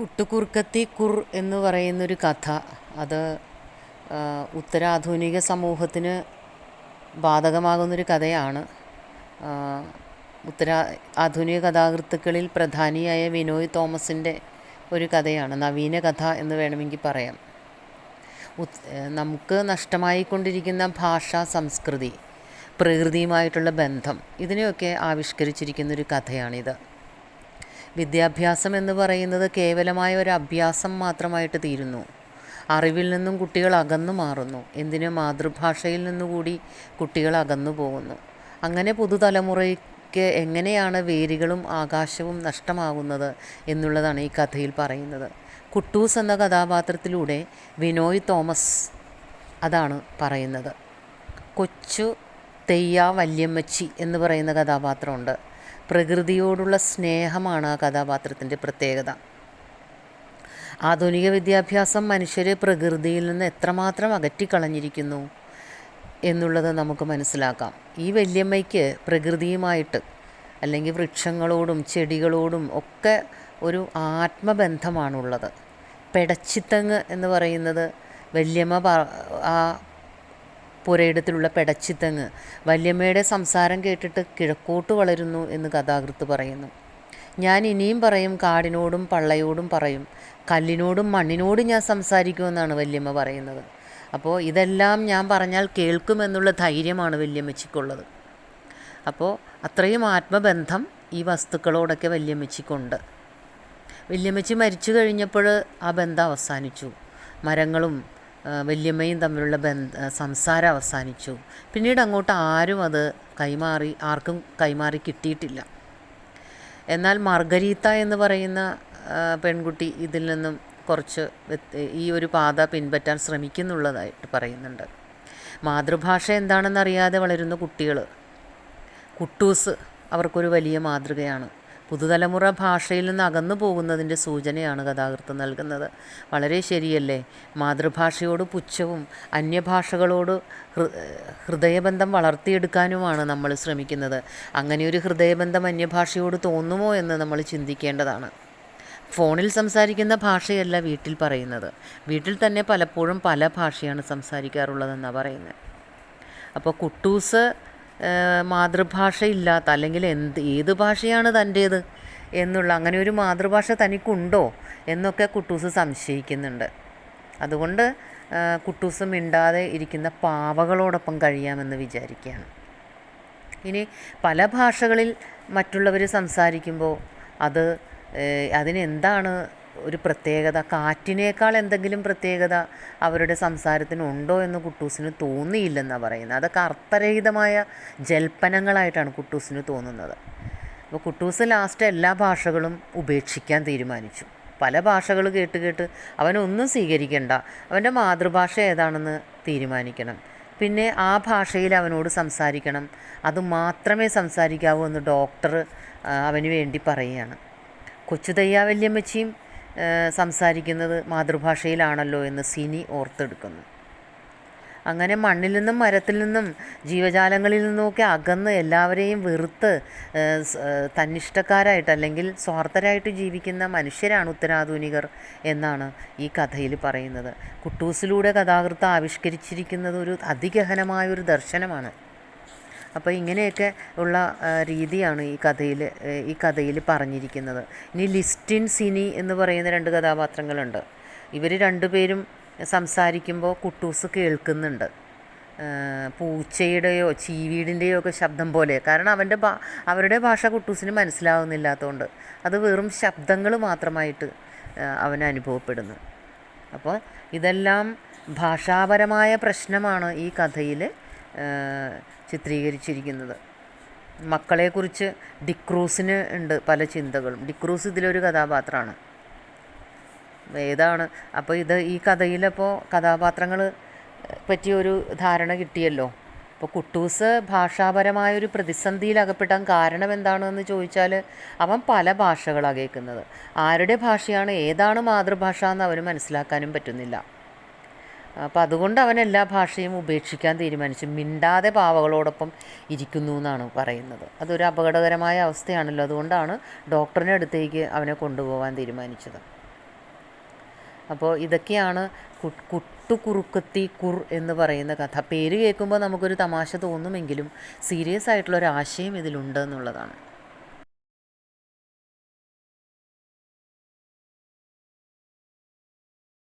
കുട്ടുകുറുക്കത്തി കുർ എന്ന് പറയുന്നൊരു കഥ. അത് ഉത്തരാധുനിക സമൂഹത്തിന് ബാധകമാകുന്നൊരു കഥയാണ്. ഉത്തരാ ആധുനിക കഥാകൃത്തുക്കളിൽ പ്രധാനിയായ വിനോയ് തോമസിന്റെ ഒരു കഥയാണ് നവീന കഥ എന്ന് വേണമെങ്കിൽ പറയാം. നമുക്ക് നഷ്ടമായിക്കൊണ്ടിരിക്കുന്ന ഭാഷ സംസ്കൃതി പ്രകൃതിയുമായിട്ടുള്ള ബന്ധം ഇതിനെയൊക്കെ ആവിഷ്കരിച്ചിരിക്കുന്നൊരു കഥയാണിത്. വിദ്യാഭ്യാസം എന്ന് പറയുന്നത് കേവലമായ ഒരു അഭ്യാസം മാത്രമായിട്ട് തീരുന്നു. അറിവിൽ നിന്നും കുട്ടികൾ അകന്നു മാറുന്നു. എന്തിന്? മാതൃഭാഷയിൽ നിന്നുകൂടി കുട്ടികൾ അകന്നു പോകുന്നു. അങ്ങനെ പുതുതലമുറയ്ക്ക് എങ്ങനെയാണ് വേരുകളും ആകാശവും നഷ്ടമാകുന്നത് എന്നുള്ളതാണ് ഈ കഥയിൽ പറയുന്നത്. കുട്ടൂസ് എന്ന കഥാപാത്രത്തിലൂടെ വിനോയ് തോമസ് അതാണ് പറയുന്നത്. കൊച്ചു തെയ്യ വല്യമ്മച്ചി എന്ന് പറയുന്ന കഥാപാത്രമുണ്ട്. പ്രകൃതിയോടുള്ള സ്നേഹമാണ് ആ കഥാപാത്രത്തിന്റെ പ്രത്യേകത. ആധുനിക വിദ്യാഭ്യാസം മനുഷ്യരെ പ്രകൃതിയിൽ നിന്ന് എത്രമാത്രം അകറ്റിക്കളഞ്ഞിരിക്കുന്നു എന്നുള്ളത് നമുക്ക് മനസ്സിലാക്കാം. ഈ വല്യമ്മയ്ക്ക് പ്രകൃതിയുമായിട്ട് അല്ലെങ്കിൽ വൃക്ഷങ്ങളോടും ചെടികളോടും ഒക്കെ ഒരു ആത്മബന്ധമാണുള്ളത്. പെടച്ചിത്തങ്ങ് എന്ന് പറയുന്നത് വല്യമ്മ ആ പുരയിടത്തിലുള്ള പെടച്ചിത്തങ്ങ്. വല്യമ്മയുടെ സംസാരം കേട്ടിട്ട് കിഴക്കോട്ട് വളരുന്നു എന്ന് കഥാകൃത്ത് പറയുന്നു. ഞാൻ ഇനിയും പറയും കാടിനോടും പള്ളയോടും പറയും കല്ലിനോടും മണ്ണിനോടും ഞാൻ സംസാരിക്കുമെന്നാണ് വല്യമ്മ പറയുന്നത്. അപ്പോൾ ഇതെല്ലാം ഞാൻ പറഞ്ഞാൽ കേൾക്കുമെന്നുള്ള ധൈര്യമാണ് വല്യമ്മച്ചിക്കുള്ളത്. അപ്പോൾ അത്രയും ആത്മബന്ധം ഈ വസ്തുക്കളോടൊക്കെ വല്യമ്മച്ചിക്കുണ്ട്. വല്യമ്മച്ചി മരിച്ചു കഴിഞ്ഞപ്പോൾ ആ ബന്ധം അവസാനിച്ചു. മരങ്ങളും വല്യമ്മയും തമ്മിലുള്ള ബന്ധ സംസാരം അവസാനിച്ചു. പിന്നീട് അങ്ങോട്ട് ആരും അത് കൈമാറി ആർക്കും കൈമാറി കിട്ടിയിട്ടില്ല. എന്നാൽ മാർഗരീത്ത എന്ന് പറയുന്ന പെൺകുട്ടി ഇതിൽ നിന്നും കുറച്ച് ഈ ഒരു പാത പിൻപറ്റാൻ ശ്രമിക്കുന്നുള്ളതായിട്ട് പറയുന്നുണ്ട്. മാതൃഭാഷ എന്താണെന്നറിയാതെ വളരുന്ന കുട്ടികൾ കുട്ടൂസ് അവർക്കൊരു വലിയ മാതൃകയാണ്. പുതുതലമുറ ഭാഷയിൽ നിന്ന് അകന്നു പോകുന്നതിന്റെ സൂചനയാണ് കഥാകൃത്ത് നൽകുന്നത്. വളരെ ശരിയല്ലേ? മാതൃഭാഷയോട് പുച്ഛവും അന്യഭാഷകളോട് ഹൃദയബന്ധം വളർത്തിയെടുക്കാനുമാണ് നമ്മൾ ശ്രമിക്കുന്നത്. അങ്ങനെ ഒരു ഹൃദയബന്ധം അന്യഭാഷയോട് തോന്നുമോ എന്ന് നമ്മൾ ചിന്തിക്കേണ്ടതാണ്. ഫോണിൽ സംസാരിക്കുന്ന ഭാഷയല്ല വീട്ടിൽ പറയുന്നത്. വീട്ടിൽ തന്നെ പലപ്പോഴും പല ഭാഷയാണ് സംസാരിക്കാറുള്ളതെന്നാണ് പറയുന്നത്. അപ്പോൾ കുട്ടൂസ് മാതൃഭാഷ ഇല്ലാത്ത അല്ലെങ്കിൽ എന്ത് ഏത് ഭാഷയാണ് തന്റേത് എന്നുള്ള അങ്ങനെ ഒരു മാതൃഭാഷ തനിക്കുണ്ടോ എന്നൊക്കെ കുട്ടൂസ് സംശയിക്കുന്നുണ്ട്. അതുകൊണ്ട് കുട്ടൂസ് മിണ്ടാതെ ഇരിക്കുന്ന പാവകളോടൊപ്പം കഴിയാമെന്ന് വിചാരിക്കുകയാണ്. ഇനി പല ഭാഷകളിൽ മറ്റുള്ളവർ സംസാരിക്കുമ്പോൾ അത് അതിനെന്താണ് ഒരു പ്രത്യേകത കാറ്റിനേക്കാൾ എന്തെങ്കിലും പ്രത്യേകത അവരുടെ സംസാരത്തിനുണ്ടോ എന്ന് കുട്ടൂസിന് തോന്നിയില്ലെന്നാണ് പറയുന്നത്. അതൊക്കെ അർത്ഥരഹിതമായ ജൽപ്പനങ്ങളായിട്ടാണ് കുട്ടൂസിന് തോന്നുന്നത്. അപ്പോൾ കുട്ടൂസ് ലാസ്റ്റ് എല്ലാ ഭാഷകളും ഉപേക്ഷിക്കാൻ തീരുമാനിച്ചു. പല ഭാഷകൾ കേട്ട് കേട്ട് അവനൊന്നും സ്വീകരിക്കണ്ട. അവന്റെ മാതൃഭാഷ ഏതാണെന്ന് തീരുമാനിക്കണം. പിന്നെ ആ ഭാഷയിൽ അവനോട് സംസാരിക്കണം. അത് മാത്രമേ സംസാരിക്കാവൂ എന്ന് ഡോക്ടർ അവന് വേണ്ടി പറയുകയാണ്. കൊച്ചു തയ്യാവല്യമ്മച്ചിയും സംസാരിക്കുന്നത് മാതൃഭാഷയിലാണല്ലോ എന്ന് സിനി ഓർത്തെടുക്കുന്നു. അങ്ങനെ മണ്ണിൽ നിന്നും മരത്തിൽ നിന്നും ജീവജാലങ്ങളിൽ നിന്നുമൊക്കെ അകന്ന് എല്ലാവരെയും വെറുത്ത് തന്നിഷ്ടക്കാരായിട്ട് അല്ലെങ്കിൽ സ്വാർത്ഥരായിട്ട് ജീവിക്കുന്ന മനുഷ്യരാണ് ഉത്തരാധുനികർ എന്നാണ് ഈ കഥയിൽ പറയുന്നത്. കുട്ടൂസിലൂടെ കഥാകൃത്ത് ആവിഷ്കരിച്ചിരിക്കുന്നത് ഒരു അതിഗഹനമായ ഒരു ദർശനമാണ്. അപ്പോൾ ഇങ്ങനെയൊക്കെ ഉള്ള രീതിയാണ് ഈ കഥയിൽ ഈ കഥയിൽ പറഞ്ഞിരിക്കുന്നത്. ഇനി ലിസ്റ്റിൻ സിനി എന്ന് പറയുന്ന രണ്ട് കഥാപാത്രങ്ങളുണ്ട്. ഇവർ രണ്ടുപേരും സംസാരിക്കുമ്പോൾ കുട്ടൂസ് കേൾക്കുന്നുണ്ട്. പൂച്ചയുടെയോ ചീവീടിന്റെയോ ഒക്കെ ശബ്ദം പോലെ. കാരണം അവന്റെ ഭാ അവരുടെ ഭാഷ കുട്ടൂസിന് മനസ്സിലാവുന്നില്ലാത്തതുകൊണ്ട് അത് വെറും ശബ്ദങ്ങൾ മാത്രമായിട്ട് അവന് അനുഭവപ്പെടുന്നു. അപ്പോൾ ഇതെല്ലാം ഭാഷാപരമായ പ്രശ്നമാണ് ഈ കഥയിൽ. ചിത്രീകരിച്ചിരിക്കുന്നത്. മക്കളെക്കുറിച്ച് ഡിക്രൂസിന് ഉണ്ട് പല ചിന്തകളും. ഡിക്രൂസ് ഇതിലൊരു കഥാപാത്രമാണ്. ഏതാണ്? അപ്പോൾ ഇത് ഈ കഥയിലപ്പോൾ കഥാപാത്രങ്ങൾ പറ്റിയൊരു ധാരണ കിട്ടിയല്ലോ. അപ്പോൾ കുട്ടൂസ് ഭാഷാപരമായൊരു പ്രതിസന്ധിയിൽ അകപ്പെട്ടാൻ കാരണം എന്താണെന്ന് ചോദിച്ചാൽ അവൻ പല ഭാഷകളാണ് കേൾക്കുന്നത്. ആരുടെ ഭാഷയാണ് ഏതാണ് മാതൃഭാഷ എന്ന് അവന് മനസ്സിലാക്കാനും പറ്റുന്നില്ല. അപ്പം അതുകൊണ്ട് അവൻ എല്ലാ ഭാഷയും ഉപേക്ഷിക്കാൻ തീരുമാനിച്ചു. മിണ്ടാതെ പാവകളോടൊപ്പം ഇരിക്കുന്നു എന്നാണ് പറയുന്നത്. അതൊരു അപകടകരമായ അവസ്ഥയാണല്ലോ. അതുകൊണ്ടാണ് ഡോക്ടറിന്റെ അടുത്തേക്ക് അവനെ കൊണ്ടുപോകാൻ തീരുമാനിച്ചത്. അപ്പോൾ ഇതൊക്കെയാണ് കുട്ടുകുറുക്കത്തി കുർ എന്ന് പറയുന്ന കഥ. പേര് കേൾക്കുമ്പോൾ നമുക്കൊരു തമാശ തോന്നുമെങ്കിലും സീരിയസ് ആയിട്ടുള്ള ഒരു ആശയം ഇതിലുണ്ട് എന്നുള്ളതാണ്.